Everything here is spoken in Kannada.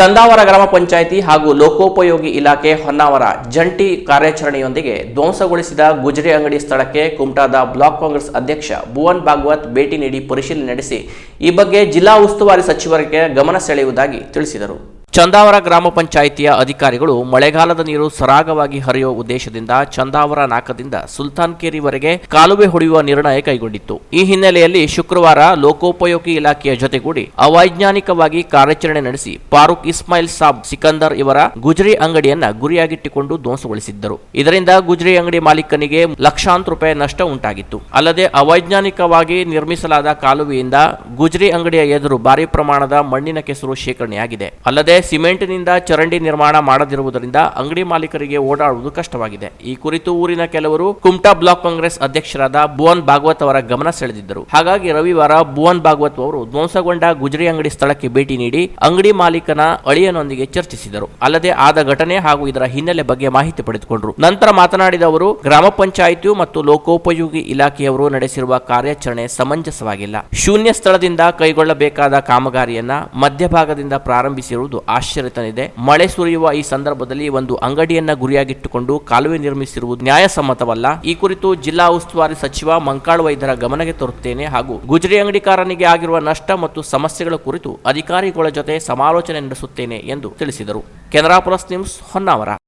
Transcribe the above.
ಚಂದಾವರ ಗ್ರಾಮ ಪಂಚಾಯಿತಿ ಹಾಗೂ ಲೋಕೋಪಯೋಗಿ ಇಲಾಖೆ ಹೊನ್ನಾವರ ಜಂಟಿ ಕಾರ್ಯಾಚರಣೆಯೊಂದಿಗೆ ಧ್ವಂಸಗೊಳಿಸಿದ ಗುಜರಿ ಅಂಗಡಿ ಸ್ಥಳಕ್ಕೆ ಕುಮಟಾದ ಬ್ಲಾಕ್ ಕಾಂಗ್ರೆಸ್ ಅಧ್ಯಕ್ಷ ಭುವನ್ ಭಾಗವತ್ ಭೇಟಿ ನೀಡಿ ಪರಿಶೀಲನೆ ನಡೆಸಿ ಈ ಬಗ್ಗೆ ಜಿಲ್ಲಾ ಉಸ್ತುವಾರಿ ಸಚಿವರಿಗೆ ಗಮನ ಸೆಳೆಯುವುದಾಗಿ ತಿಳಿಸಿದರು. ಚಂದಾವರ ಗ್ರಾಮ ಪಂಚಾಯಿತಿಯ ಅಧಿಕಾರಿಗಳು ಮಳೆಗಾಲದ ನೀರು ಸರಾಗವಾಗಿ ಹರಿಯುವ ಉದ್ದೇಶದಿಂದ ಚಂದಾವರ ನಾಕದಿಂದ ಸುಲ್ತಾನ್ಕೇರಿವರೆಗೆ ಕಾಲುವೆ ಹೊಡೆಯುವ ನಿರ್ಣಯ ಕೈಗೊಂಡಿತ್ತು. ಈ ಹಿನ್ನೆಲೆಯಲ್ಲಿ ಶುಕ್ರವಾರ ಲೋಕೋಪಯೋಗಿ ಇಲಾಖೆಯ ಜೊತೆಗೂಡಿ ಅವೈಜ್ಞಾನಿಕವಾಗಿ ಕಾರ್ಯಾಚರಣೆ ನಡೆಸಿ ಫಾರೂಕ್ ಇಸ್ಮಾಯಿಲ್ ಸಾಬ್ ಸಿಕಂದರ್ ಇವರ ಗುಜರಿ ಅಂಗಡಿಯನ್ನ ಗುರಿಯಾಗಿಟ್ಟುಕೊಂಡು ಧ್ವಂಸಗೊಳಿಸಿದ್ದರು. ಇದರಿಂದ ಗುಜರಿ ಅಂಗಡಿ ಮಾಲೀಕನಿಗೆ ಲಕ್ಷಾಂತರ ರೂಪಾಯಿ ನಷ್ಟ ಉಂಟಾಗಿತ್ತು. ಅಲ್ಲದೆ ಅವೈಜ್ಞಾನಿಕವಾಗಿ ನಿರ್ಮಿಸಲಾದ ಕಾಲುವೆಯಿಂದ ಗುಜರಿ ಅಂಗಡಿಯ ಎದುರು ಭಾರಿ ಪ್ರಮಾಣದ ಮಣ್ಣಿನ ಕೆಸರು ಶೇಖರಣೆಯಾಗಿದೆ. ಅಲ್ಲದೆ ಸಿಮೆಂಟಿನಿಂದ ಚರಂಡಿ ನಿರ್ಮಾಣ ಮಾಡದಿರುವುದರಿಂದ ಅಂಗಡಿ ಮಾಲೀಕರಿಗೆ ಓಡಾಡುವುದು ಕಷ್ಟವಾಗಿದೆ. ಈ ಕುರಿತು ಊರಿನ ಕೆಲವರು ಕುಮಟಾ ಬ್ಲಾಕ್ ಕಾಂಗ್ರೆಸ್ ಅಧ್ಯಕ್ಷರಾದ ಭುವನ್ ಭಾಗವತ್ ಅವರ ಗಮನ ಸೆಳೆದಿದ್ದರು. ಹಾಗಾಗಿ ರವಿವಾರ ಭುವನ್ ಭಾಗವತ್ ಅವರು ಧ್ವಂಸಗೊಂಡ ಗುಜರಿ ಅಂಗಡಿ ಸ್ಥಳಕ್ಕೆ ಭೇಟಿ ನೀಡಿ ಅಂಗಡಿ ಮಾಲೀಕನ ಅಳಿಯನೊಂದಿಗೆ ಚರ್ಚಿಸಿದರು. ಅಲ್ಲದೆ ಆದ ಘಟನೆ ಹಾಗೂ ಇದರ ಹಿನ್ನೆಲೆ ಬಗ್ಗೆ ಮಾಹಿತಿ ಪಡೆದುಕೊಂಡರು. ನಂತರ ಮಾತನಾಡಿದ ಅವರು, ಗ್ರಾಮ ಪಂಚಾಯಿತಿಯು ಮತ್ತು ಲೋಕೋಪಯೋಗಿ ಇಲಾಖೆಯವರು ನಡೆಸಿರುವ ಕಾರ್ಯಾಚರಣೆ ಸಮಂಜಸವಾಗಿಲ್ಲ. ಶೂನ್ಯ ಸ್ಥಳದಿಂದ ಕೈಗೊಳ್ಳಬೇಕಾದ ಕಾಮಗಾರಿಯನ್ನ ಮಧ್ಯಭಾಗದಿಂದ ಪ್ರಾರಂಭಿಸಿರುವುದು ಆಶ್ಚರ್ಯ ತಂದಿದೆ. ಮಳೆ ಸುರಿಯುವ ಈ ಸಂದರ್ಭದಲ್ಲಿ ಒಂದು ಅಂಗಡಿಯನ್ನ ಗುರಿಯಾಗಿಟ್ಟುಕೊಂಡು ಕಾಲುವೆ ನಿರ್ಮಿಸಿರುವುದು ನ್ಯಾಯಸಮ್ಮತವಲ್ಲ. ಈ ಕುರಿತು ಜಿಲ್ಲಾ ಉಸ್ತುವಾರಿ ಸಚಿವ ಮಂಕಾಳ್ ವೈದ್ಯರ ಗಮನಕ್ಕೆ ತರುತ್ತೇನೆ ಹಾಗೂ ಗುಜರಿ ಅಂಗಡಿಕಾರನಿಗೆ ಆಗಿರುವ ನಷ್ಟ ಮತ್ತು ಸಮಸ್ಯೆಗಳ ಕುರಿತು ಅಧಿಕಾರಿಗಳ ಜೊತೆ ಸಮಾಲೋಚನೆ ನಡೆಸುತ್ತೇನೆ ಎಂದು ತಿಳಿಸಿದರು. Canara plus news Honnavar.